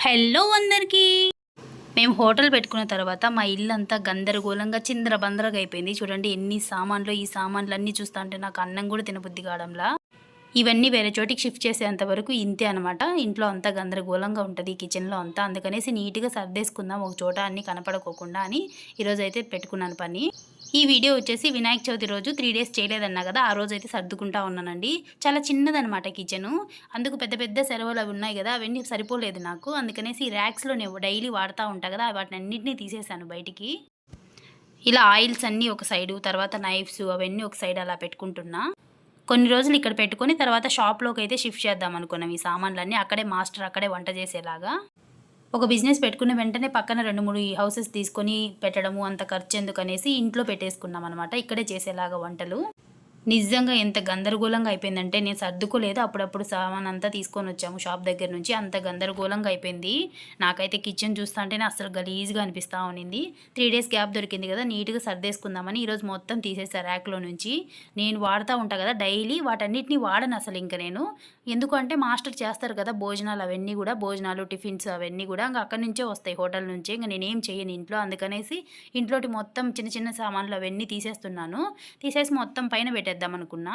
Hello అందరికీ. మేము hotel పెట్టుకున్న తర్వాత మా ఇల్లు అంతా గందరగోళంగా చిందరబందరగా అయిపోయింది. చూడండి ఎన్ని సామాన్లు ఈ సామాన్లు అన్నీ చూస్తా అంటే నాకు అన్నం కూడా తినబుద్ధి కావడంలా ఇవన్నీ వేరే చోటికి షిఫ్ట్ చేసేంత వరకు ఇంతే అనమాట ఇంట్లో అంతా గందరగోళంగా ఉంటుంది కిచెన్లో అంతా. అందుకనేసి నీట్గా సర్దేసుకుందాం ఒక చోట అన్నీ కనపడకోకుండా అని ఈరోజు అయితే పెట్టుకున్నాను పని. ఈ వీడియో వచ్చేసి వినాయక చవితి రోజు త్రీ డేస్ చేయలేదన్నా కదా ఆ రోజు అయితే సర్దుకుంటా ఉన్నానండి. చాలా చిన్నదనమాట కిచెను అందుకు పెద్ద పెద్ద సెలవులు అవి ఉన్నాయి కదా అవన్నీ సరిపోలేదు నాకు. అందుకనేసి ఈ ర్యాక్స్లో నేను డైలీ వాడుతూ ఉంటా కదా వాటిని అన్నింటినీ తీసేసాను బయటికి. ఇలా ఆయిల్స్ అన్నీ ఒక సైడు తర్వాత నైఫ్స్ అవన్నీ ఒక సైడ్ అలా పెట్టుకుంటున్నా. కొన్ని రోజులు ఇక్కడ పెట్టుకొని తర్వాత షాప్లోకి అయితే షిఫ్ట్ చేద్దాం అనుకున్నాం ఈ సామాన్లన్నీ. అక్కడే మాస్టర్ అక్కడే వంట చేసేలాగా. ఒక బిజినెస్ పెట్టుకున్న వెంటనే పక్కన రెండు మూడు ఈ హౌసెస్ తీసుకొని పెట్టడము అంత ఖర్చు ఎందుకు అనేసి ఇంట్లో పెట్టేసుకున్నాం అనమాట ఇక్కడే చేసేలాగా వంటలు. నిజంగా ఎంత గందరగోళంగా అయిపోయిందంటే నేను సర్దుకోలేదు. అప్పుడప్పుడు సామాన్ అంతా తీసుకొని వచ్చాము షాప్ దగ్గర నుంచి. అంత గందరగోళంగా అయిపోయింది. నాకైతే కిచెన్ చూస్తుంటేనే అసలు గలీజ్గా అనిపిస్తూ ఉన్నింది త్రీ డేస్ గ్యాప్ దొరికింది కదా నీట్గా సర్దేసుకుందామని ఈరోజు మొత్తం తీసేసారు ర్యాక్లో నుంచి. నేను వాడుతూ ఉంటా కదా డైలీ వాటన్నిటిని వాడను అసలు ఇంకా నేను. ఎందుకంటే మాస్టర్ చేస్తారు కదా భోజనాలు అవన్నీ కూడా భోజనాలు టిఫిన్స్ అవన్నీ కూడా ఇంకా అక్కడి నుంచే వస్తాయి హోటల్ నుంచే. ఇంకా నేనేం చేయను ఇంట్లో. అందుకనేసి ఇంట్లోటి మొత్తం చిన్న చిన్న సామాన్లు అవన్నీ తీసేస్తున్నాను. తీసేసి మొత్తం పైన పెట్టేద్దాం. చేద్దామనుకున్నా.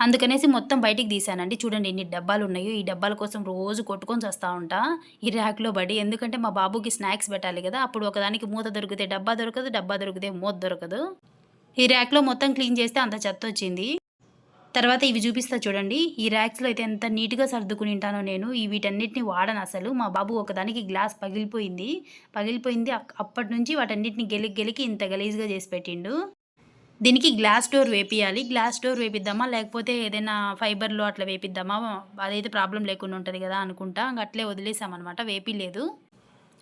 అందుకనేసి మొత్తం బయటికి తీసానండి చూడండి ఎన్ని డబ్బాలు ఉన్నాయో ఈ డబ్బాల కోసం రోజు కొట్టుకొని వస్తూ ఉంటా. ఈ ర్యాక్లో పడి. ఎందుకంటే మా బాబుకి స్నాక్స్ పెట్టాలి కదా. అప్పుడు ఒకదానికి మూత దొరికితే డబ్బా దొరకదు డబ్బా దొరికితే మూత దొరకదు. ఈ ర్యాక్లో మొత్తం క్లీన్ చేస్తే అంత చెత్త వచ్చింది. తర్వాత ఇవి చూపిస్తా చూడండి. ఈ ర్యాక్స్లో అయితే ఎంత నీట్గా సర్దుకుని ఉంటానో నేను. ఈ వీటన్నిటిని వాడను అసలు. మా బాబు ఒకదానికి గ్లాస్ పగిలిపోయింది. పగిలిపోయింది అప్పటి నుంచి వాటన్నిటిని గెలికి గెలికి ఇంత గలీజ్గా చేసి పెట్టిండు. దీనికి గ్లాస్ డోర్ వేపియాలి. గ్లాస్ డోర్ వేపిద్దామా? లేకపోతే ఏదైనా ఫైబర్లో అట్లా వేపిద్దామా? అదైతే ప్రాబ్లం లేకుండా ఉంటుంది కదా అనుకుంటా. అట్లే వదిలేసామన్నమాట. వేపిలేదు.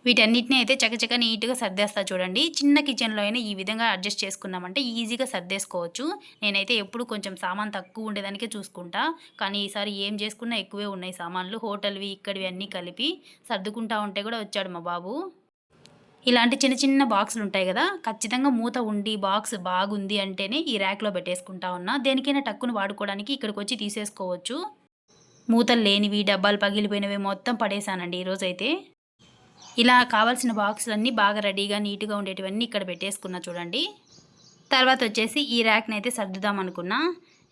వీటన్నిటిని అయితే చకచక నీట్గా సర్దేస్తా చూడండి. చిన్న కిచెన్లో అయినా ఈ విధంగా అడ్జస్ట్ చేసుకున్నామంటే ఈజీగా సర్దేసుకోవచ్చు. నేనైతే ఎప్పుడు కొంచెం సామాన్ తక్కువ ఉండేదానికే చూసుకుంటా. కానీ ఈసారి ఏం చేసుకున్నా ఎక్కువే ఉన్నాయి సామాన్లు. హోటల్వి ఇక్కడివి అన్నీ కలిపి సర్దుకుంటా ఉంటే కూడా వచ్చాడు మా బాబు. ఇలాంటి చిన్న చిన్న బాక్సులు ఉంటాయి కదా ఖచ్చితంగా మూత ఉండి బాక్స్ బాగుంది అంటేనే ఈ ర్యాక్లో పెట్టేసుకుంటా ఉన్నా. దేనికైనా టక్కును వాడుకోవడానికి ఇక్కడికి వచ్చి తీసేసుకోవచ్చు. మూతలు లేనివి డబ్బాలు పగిలిపోయినవి మొత్తం పడేశానండి ఈరోజైతే. ఇలా కావాల్సిన బాక్సులన్నీ బాగా రెడీగా నీట్గా ఉండేటివన్నీ ఇక్కడ పెట్టేసుకున్నా చూడండి. తర్వాత వచ్చేసి ఈ ర్యాక్ని అయితే సర్దుదాం అనుకున్నా.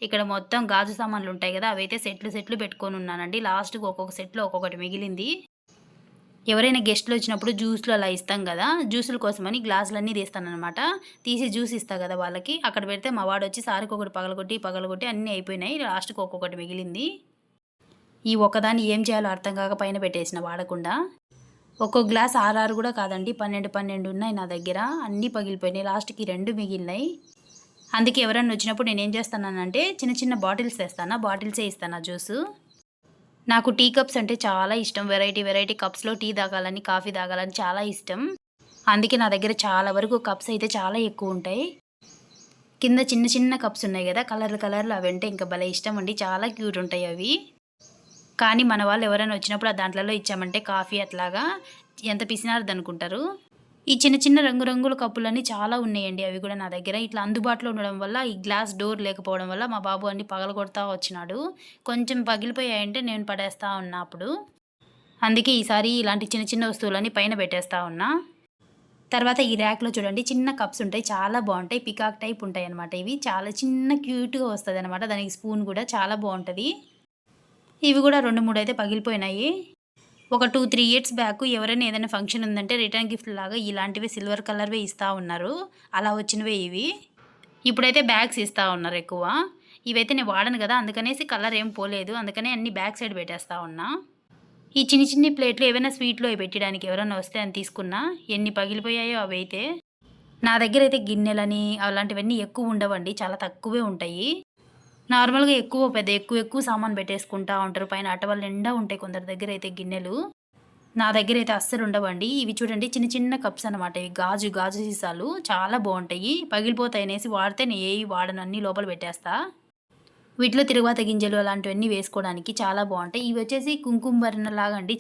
ఇక్కడ మొత్తం గాజు సామాన్లు ఉంటాయి కదా అవైతే సెట్లు సెట్లు పెట్టుకొని ఉన్నానండి. లాస్ట్కి ఒక్కొక్క సెట్లో ఒక్కొక్కటి మిగిలింది. ఎవరైనా గెస్ట్లు వచ్చినప్పుడు జ్యూస్లు అలా ఇస్తాం కదా జ్యూసుల కోసమని గ్లాసులన్నీ తీస్తానమాట తీసి జ్యూస్ ఇస్తా కదా వాళ్ళకి. అక్కడ పెడితే మా వాడు వచ్చి సారికి ఒకటి పగలగొట్టి పగలగొట్టి అన్నీ అయిపోయినాయి. లాస్ట్కి ఒక్కొక్కటి మిగిలింది. ఈ ఒక్కదాన్ని ఏం చేయాలో అర్థం కాక పైన పెట్టేసిన వాడకుండా. ఒక్కో గ్లాస్ ఆరు కూడా కాదండి పన్నెండు పన్నెండు ఉన్నాయి నా దగ్గర. అన్నీ పగిలిపోయినాయి. లాస్ట్కి రెండు మిగిలినాయి. అందుకే ఎవరన్నా వచ్చినప్పుడు నేను ఏం చేస్తానంటే చిన్న చిన్న బాటిల్స్ తెస్తాను బాటిల్సే ఇస్తాను జ్యూసు. నాకు టీ కప్స్ అంటే చాలా ఇష్టం. వెరైటీ వెరైటీ కప్స్లో టీ తాగాలని కాఫీ తాగాలని చాలా ఇష్టం. అందుకే నా దగ్గర చాలా వరకు కప్స్ అయితే చాలా ఎక్కువ ఉంటాయి. కింద చిన్న చిన్న కప్స్ ఉన్నాయి కదా కలర్లు కలర్లు అవి అంటే ఇంకా భలే ఇష్టం అండి. చాలా క్యూట్ ఉంటాయి అవి. కానీ మన వాళ్ళు ఎవరైనా వచ్చినప్పుడు ఆ దాంట్లలో ఇచ్చామంటే కాఫీ అట్లాగా ఎంత పిసినారది అనుకుంటారు. ఈ చిన్న చిన్న రంగురంగుల కప్పులన్నీ చాలా ఉన్నాయండి అవి కూడా నా దగ్గర. ఇట్లా అందుబాటులో ఉండడం వల్ల ఈ గ్లాస్ డోర్ లేకపోవడం వల్ల మా బాబు అన్ని పగలగొడతా వచ్చినాడు. కొంచెం పగిలిపోయాయంటే నేను పడేస్తా ఉన్నా అప్పుడు. అందుకే ఈసారి ఇలాంటి చిన్న చిన్న వస్తువులన్నీ పైన పెట్టేస్తా ఉన్నా. తర్వాత ఈ ర్యాక్లో చూడండి చిన్న కప్స్ ఉంటాయి చాలా బాగుంటాయి. పికాక్ టైప్ ఉంటాయి అనమాట ఇవి. చాలా చిన్న క్యూట్గా వస్తుంది అనమాట దానికి స్పూన్ కూడా చాలా బాగుంటుంది. ఇవి కూడా రెండు మూడు అయితే పగిలిపోయినాయి. ఒక టూ త్రీ ఇయర్స్ బ్యాక్ ఎవరైనా ఏదైనా ఫంక్షన్ ఉందంటే రిటర్న్ గిఫ్ట్ లాగా ఇలాంటివి సిల్వర్ కలర్వే ఇస్తూ ఉన్నారు. అలా వచ్చినవే ఇవి. ఇప్పుడైతే బ్యాగ్స్ ఇస్తూ ఉన్నారు ఎక్కువ. ఇవైతే నేను వాడను కదా అందుకనేసి కలర్ ఏం పోలేదు. అందుకనే అన్ని బ్యాక్ సైడ్ పెట్టేస్తా ఉన్నా. ఈ చిన్ని చిన్ని ప్లేట్లు ఏవైనా స్వీట్లో పెట్టడానికి ఎవరైనా వస్తే అని తీసుకున్నా. ఎన్ని పగిలిపోయాయో అవి అయితే. నా దగ్గర అయితే గిన్నెలని అలాంటివన్నీ ఎక్కువ ఉండవండి. చాలా తక్కువే ఉంటాయి. నార్మల్గా ఎక్కువ పెద్ద ఎక్కువ ఎక్కువ సామాన్ పెట్టేసుకుంటా ఉంటారు. పైన అటవల్ నిండా ఉంటాయి కొందరి దగ్గర అయితే గిన్నెలు. నా దగ్గర అయితే అస్సలు ఉండవండి. ఇవి చూడండి చిన్న చిన్న కప్స్ అనమాట ఇవి గాజు గాజు సీసాలు. చాలా బాగుంటాయి. పగిలిపోతాయి అనేసి వాడితే నేను ఏవి వాడను అన్ని లోపల పెట్టేస్తా. వీటిలో తిరువాత గింజలు అలాంటివన్నీ వేసుకోవడానికి చాలా బాగుంటాయి. ఇవి వచ్చేసి కుంకుమ లాగా అండి.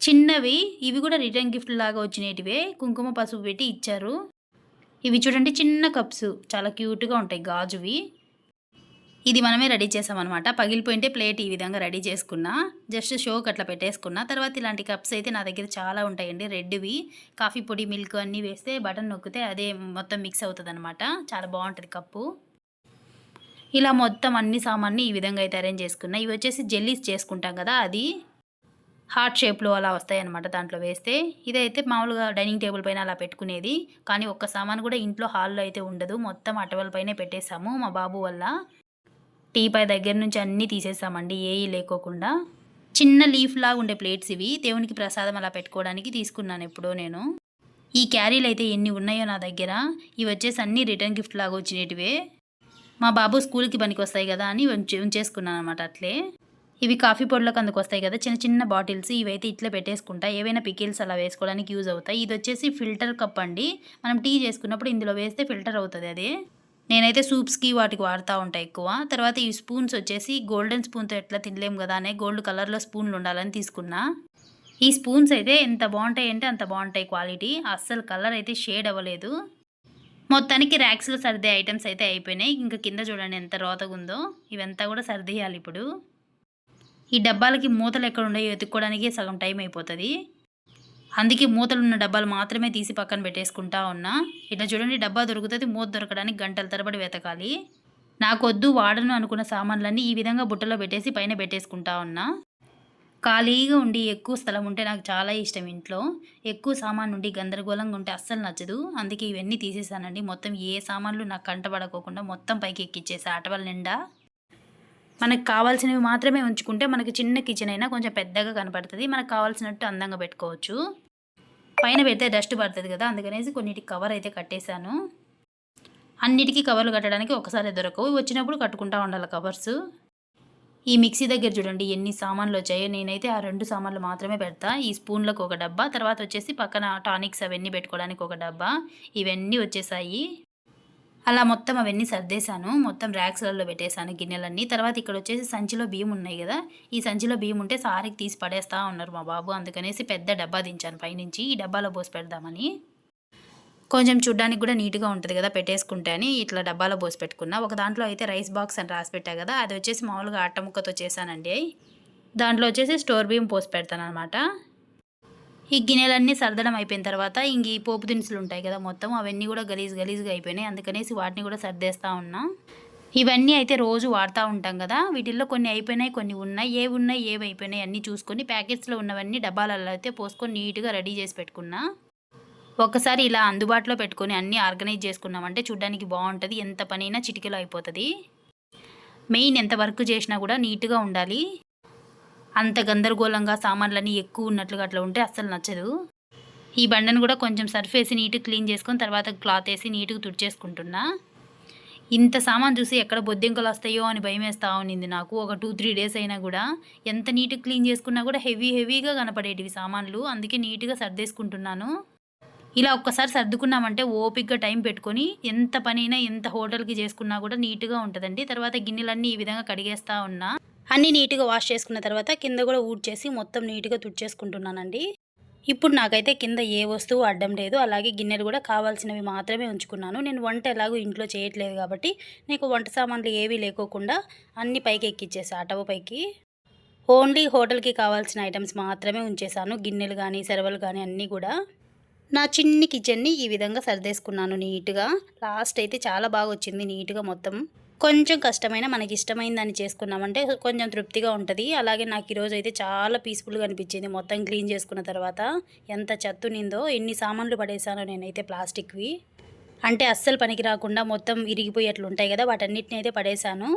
చిన్నవి ఇవి కూడా రిటర్న్ గిఫ్ట్ లాగా వచ్చినటివే. కుంకుమ పసుపు పెట్టి ఇచ్చారు. ఇవి చూడండి చిన్న కప్స్. చాలా క్యూట్గా ఉంటాయి గాజువి. ఇది మనమే రెడీ చేసామన్నమాట. పగిలిపోయింటే ప్లేట్ ఈ విధంగా రెడీ చేసుకున్నా. జస్ట్ షోకి అట్లా పెట్టేసుకున్నా. తర్వాత ఇలాంటి కప్స్ అయితే నా దగ్గర చాలా ఉంటాయండి. రెడ్వి కాఫీ పొడి మిల్క్ అన్నీ వేస్తే బటన్ నొక్కితే అదే మొత్తం మిక్స్ అవుతుంది అనమాట చాలా బాగుంటుంది కప్పు. ఇలా మొత్తం అన్ని సామాన్ని ఈ విధంగా అయితే అరేంజ్ చేసుకున్నా. ఇవి వచ్చేసి జెల్లీస్ చేసుకుంటాం కదా అది. హార్ట్ షేప్లో అలా వస్తాయి అనమాట దాంట్లో వేస్తే. ఇదైతే మామూలుగా డైనింగ్ టేబుల్ పైన అలా పెట్టుకునేది. కానీ ఒక్క సామాన్ కూడా ఇంట్లో హాల్లో అయితే ఉండదు. మొత్తం అటవల పైనే పెట్టేసాము మా బాబు వల్ల. టీ పై దగ్గర నుంచి అన్నీ తీసేసామండి ఏవి లేకోకుండా. చిన్న లీఫ్ లాగా ఉండే ప్లేట్స్ ఇవి. దేవునికి ప్రసాదం అలా పెట్టుకోవడానికి తీసుకున్నాను ఎప్పుడో నేను. ఈ క్యారీలు అయితే ఎన్ని ఉన్నాయో నా దగ్గర. ఇవి వచ్చేసి అన్నీ రిటర్న్ గిఫ్ట్ లాగా వచ్చినటివే. మా బాబు స్కూల్కి పనికి వస్తాయి కదా అని ఉంచేసుకున్నాను అనమాట అట్లే. ఇవి కాఫీ పొడిలోకి అందుకు వస్తాయి కదా. చిన్న చిన్న బాటిల్స్ ఇవైతే ఇట్లా పెట్టేసుకుంటా. ఏవైనా పికిల్స్ అలా వేసుకోవడానికి యూజ్ అవుతాయి. ఇది వచ్చేసి ఫిల్టర్ కప్ అండి. మనం టీ చేసుకున్నప్పుడు ఇందులో వేస్తే ఫిల్టర్ అవుతుంది అది. నేనైతే సూప్స్కి వాటికి వాడుతూ ఉంటాయి ఎక్కువ. తర్వాత ఈ స్పూన్స్ వచ్చేసి గోల్డెన్ స్పూన్తో ఎట్లా తినలేము కదా అనే గోల్డ్ కలర్లో స్పూన్లు ఉండాలని తీసుకున్నా. ఈ స్పూన్స్ అయితే ఎంత బాగుంటాయి అంటే అంత బాగుంటాయి క్వాలిటీ. అస్సలు కలర్ అయితే షేడ్ అవ్వలేదు. మొత్తానికి ర్యాక్స్లో సర్దే ఐటమ్స్ అయితే అయిపోయినాయి. ఇంకా కింద చూడండి ఎంత రోతగా ఉందో ఇవంతా కూడా సర్దేయాలి ఇప్పుడు. ఈ డబ్బాలకి మూతలు ఎక్కడ ఉన్నాయో ఎత్తుక్కోవడానికి సగం టైం అయిపోతుంది. అందుకే మూతలు ఉన్న డబ్బాలు మాత్రమే తీసి పక్కన పెట్టేసుకుంటా ఉన్నా. ఇట్లా చూడండి డబ్బా దొరుకుతుంది మూత దొరకడానికి గంటల తరబడి వెతకాలి. నాకొద్దు వాడను అనుకున్న సామాన్లన్నీ ఈ విధంగా బుట్టలో పెట్టేసి పైన పెట్టేసుకుంటా ఉన్నా. ఖాళీగా ఉండి ఎక్కువ స్థలం ఉంటే నాకు చాలా ఇష్టం ఇంట్లో. ఎక్కువ సామాన్ ఉండి గందరగోళంగా ఉంటే అస్సలు నచ్చదు. అందుకే ఇవన్నీ తీసేసానండి. మొత్తం ఏ సామాన్లు నాకు కంటపడకోకుండా మొత్తం పైకి ఎక్కిచ్చేసి. ఆటవల నిండా. మనకు కావాల్సినవి మాత్రమే ఉంచుకుంటే మనకి చిన్న కిచెన్ అయినా కొంచెం పెద్దగా కనపడుతుంది. మనకు కావాల్సినట్టు అందంగా పెట్టుకోవచ్చు. పైన పెడితే డస్ట్ పడుతుంది కదా అందుకనేసి కొన్నిటికి కవర్ అయితే కట్టేశాను. అన్నిటికీ కవర్లు కట్టడానికి ఒకసారి దొరకవు వచ్చినప్పుడు కట్టుకుంటా ఉండాలి కవర్స్ ఈ మిక్సీ దగ్గర చూడండి ఎన్ని సామాన్లు వచ్చాయో నేనైతే ఆ రెండు సామాన్లు మాత్రమే పెడతా. ఈ స్పూన్లకు ఒక డబ్బా తర్వాత వచ్చేసి పక్కన టానిక్స్ అవన్నీ పెట్టుకోవడానికి ఒక డబ్బా. ఇవన్నీ వచ్చేసాయి. అలా మొత్తం అవన్నీ సర్దేశాను. మొత్తం ర్యాక్స్లలో పెట్టేశాను గిన్నెలన్నీ. తర్వాత ఇక్కడ వచ్చేసి సంచిలో బియ్యం ఉన్నాయి కదా ఈ సంచిలో బియ్యం ఉంటే సారికి తీసి పడేస్తా ఉన్నారు మా బాబు. అందుకనేసి పెద్ద డబ్బా దించాను పైనుంచి. ఈ డబ్బాలో పోసి పెడదామని. కొంచెం చూడ్డానికి కూడా నీట్గా ఉంటుంది కదా పెట్టేసుకుంటే అని. ఇట్లా డబ్బాలో పోసి పెట్టుకున్నా. ఒక దాంట్లో అయితే రైస్ బాక్స్ అని రాసి పెట్టా కదా అది వచ్చేసి మామూలుగా ఆట ముక్కతో చేశానండి. దాంట్లో వచ్చేసి స్టోర్ బియ్యం పోసి పెడతాను అనమాట ఈ గిన్నెలన్నీ సర్దడం అయిపోయిన తర్వాత ఇంక ఈ పోపు దినుసులు ఉంటాయి కదా మొత్తం అవన్నీ కూడా గలీజ్ గలీజ్గా అయిపోయినాయి. అందుకనేసి వాటిని కూడా సర్దేస్తూ ఉన్నా. ఇవన్నీ అయితే రోజు వాడుతూ ఉంటాం కదా వీటిల్లో కొన్ని అయిపోయినాయి కొన్ని ఉన్నాయి. ఏవి ఉన్నాయి ఏవి అయిపోయినాయి అన్నీ చూసుకొని ప్యాకెట్స్లో ఉన్నవన్నీ డబ్బాలలో అయితే పోసుకొని నీట్గా రెడీ చేసి పెట్టుకున్నా. ఒకసారి ఇలా అందుబాటులో పెట్టుకొని అన్నీ ఆర్గనైజ్ చేసుకున్నామంటే చూడ్డానికి బాగుంటుంది ఎంత పనైనా చిటికలో అయిపోతుంది. మెయిన్ ఎంత వర్క్ చేసినా కూడా నీట్గా ఉండాలి. అంత గందరగోళంగా సామాన్లన్నీ ఎక్కువ ఉన్నట్లుగా అట్లా ఉంటే అస్సలు నచ్చదు. ఈ బండను కూడా కొంచెం సర్ఫ్ వేసి నీట్గా క్లీన్ చేసుకొని తర్వాత క్లాత్ వేసి నీట్గా తుడిచేసుకుంటున్నా. ఇంత సామాన్ చూసి ఎక్కడ బొద్దింకలు వస్తాయో అని భయం వేస్తూ ఉన్నింది నాకు. ఒక టూ త్రీ డేస్ అయినా కూడా ఎంత నీట్గా క్లీన్ చేసుకున్నా కూడా హెవీ హెవీగా కనపడేటివి సామాన్లు. అందుకే నీట్గా సర్దేసుకుంటున్నాను. ఇలా ఒక్కసారి సర్దుకున్నామంటే ఓపిక్గా టైం పెట్టుకొని ఎంత పనైనా ఎంత హోటల్కి చేసుకున్నా కూడా నీట్గా ఉంటుందండి. తర్వాత గిన్నెలన్నీ ఈ విధంగా కడిగేస్తూ ఉన్నా. అన్నీ నీట్గా వాష్ చేసుకున్న తర్వాత కింద కూడా ఊడ్చేసి మొత్తం నీట్గా తుడిచేసుకుంటున్నానండి. ఇప్పుడు నాకైతే కింద ఏ వస్తువు అడ్డం లేదు. అలాగే గిన్నెలు కూడా కావాల్సినవి మాత్రమే ఉంచుకున్నాను. నేను వంట ఎలాగో ఇంట్లో చేయట్లేదు కాబట్టి నీకు వంట సామాన్లు ఏవీ లేకోకుండా అన్ని పైకి ఎక్కిచ్చేసా అటవ పైకి. ఓన్లీ హోటల్కి కావాల్సిన ఐటమ్స్ మాత్రమే ఉంచేసాను గిన్నెలు కానీ సెరవలు కానీ అన్నీ కూడా. నా చిన్ని కిచెన్ని ఈ విధంగా సర్దేసుకున్నాను నీట్గా. లాస్ట్ అయితే చాలా బాగా వచ్చింది నీట్గా మొత్తం. కొంచెం కష్టమైన మనకి ఇష్టమైన దాన్ని చేసుకున్నామంటే కొంచెం తృప్తిగా ఉంటుంది. అలాగే నాకు ఈరోజు అయితే చాలా పీస్ఫుల్గా అనిపించింది మొత్తం క్లీన్ చేసుకున్న తర్వాత. ఎంత చెత్తునిందో ఎన్ని సామాన్లు పడేసానో నేనైతే ప్లాస్టిక్వి. అంటే అస్సలు పనికి రాకుండా మొత్తం ఇరిగిపోయేట్లు ఉంటాయి కదా వాటన్నిటిని అయితే పడేశాను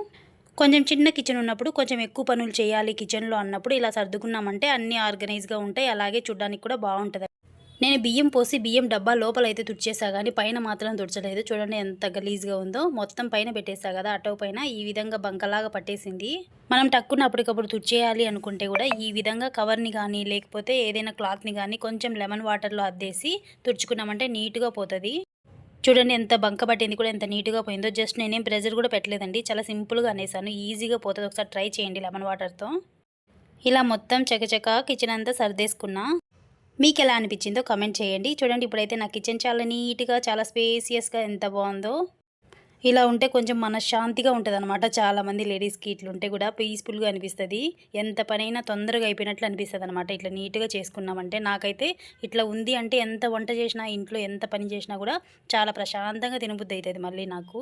కొంచెం చిన్న కిచెన్ ఉన్నప్పుడు కొంచెం ఎక్కువ పనులు చేయాలి కిచెన్లో అన్నప్పుడు ఇలా సర్దుకున్నామంటే అన్నీ ఆర్గనైజ్గా ఉంటాయి. అలాగే చూడడానికి కూడా బాగుంటుంది. నేను బియ్యం పోసి బియ్యం డబ్బా లోపల అయితే తుడిచేసా కానీ పైన మాత్రం తుడచలేదు. చూడండి ఎంత గలీజ్గా ఉందో. మొత్తం పైన పెట్టేసా కదా అటో పైన ఈ విధంగా బంకలాగా పట్టేసింది. మనం టక్కున అప్పటికప్పుడు తుడిచేయాలి అనుకుంటే కూడా ఈ విధంగా కవర్ని కానీ లేకపోతే ఏదైనా క్లాత్ని కానీ కొంచెం లెమన్ వాటర్లో అద్దేసి తుడుచుకున్నామంటే నీట్గా పోతుంది. చూడండి ఎంత బంక పట్టింది కూడా ఎంత నీట్గా పోయిందో. జస్ట్ నేనేం ప్రెజర్ కూడా పెట్టలేదండి. చాలా సింపుల్గా అనేసాను. ఈజీగా పోతుంది. ఒకసారి ట్రై చేయండి లెమన్ వాటర్తో. ఇలా మొత్తం చకచక కిచెన్ అంతా సర్దేసుకున్నా. మీకు ఎలా అనిపించిందో కమెంట్ చేయండి. చూడండి ఇప్పుడైతే నా కిచెన్ చాలా నీట్గా చాలా స్పేసియస్గా ఎంత బాగుందో. ఇలా ఉంటే కొంచెం మనశ్శాంతిగా ఉంటుంది అనమాట చాలామంది లేడీస్కి ఇట్లా ఉంటే కూడా పీస్ఫుల్గా అనిపిస్తుంది. ఎంత పనైనా తొందరగా అయిపోయినట్లు అనిపిస్తుంది అనమాట ఇట్లా నీట్గా చేసుకున్నామంటే. నాకైతే ఇట్లా ఉంది అంటే ఎంత వంట చేసినా ఇంట్లో ఎంత పని చేసినా కూడా చాలా ప్రశాంతంగా తినబుద్ధి అవుతుంది మళ్ళీ నాకు.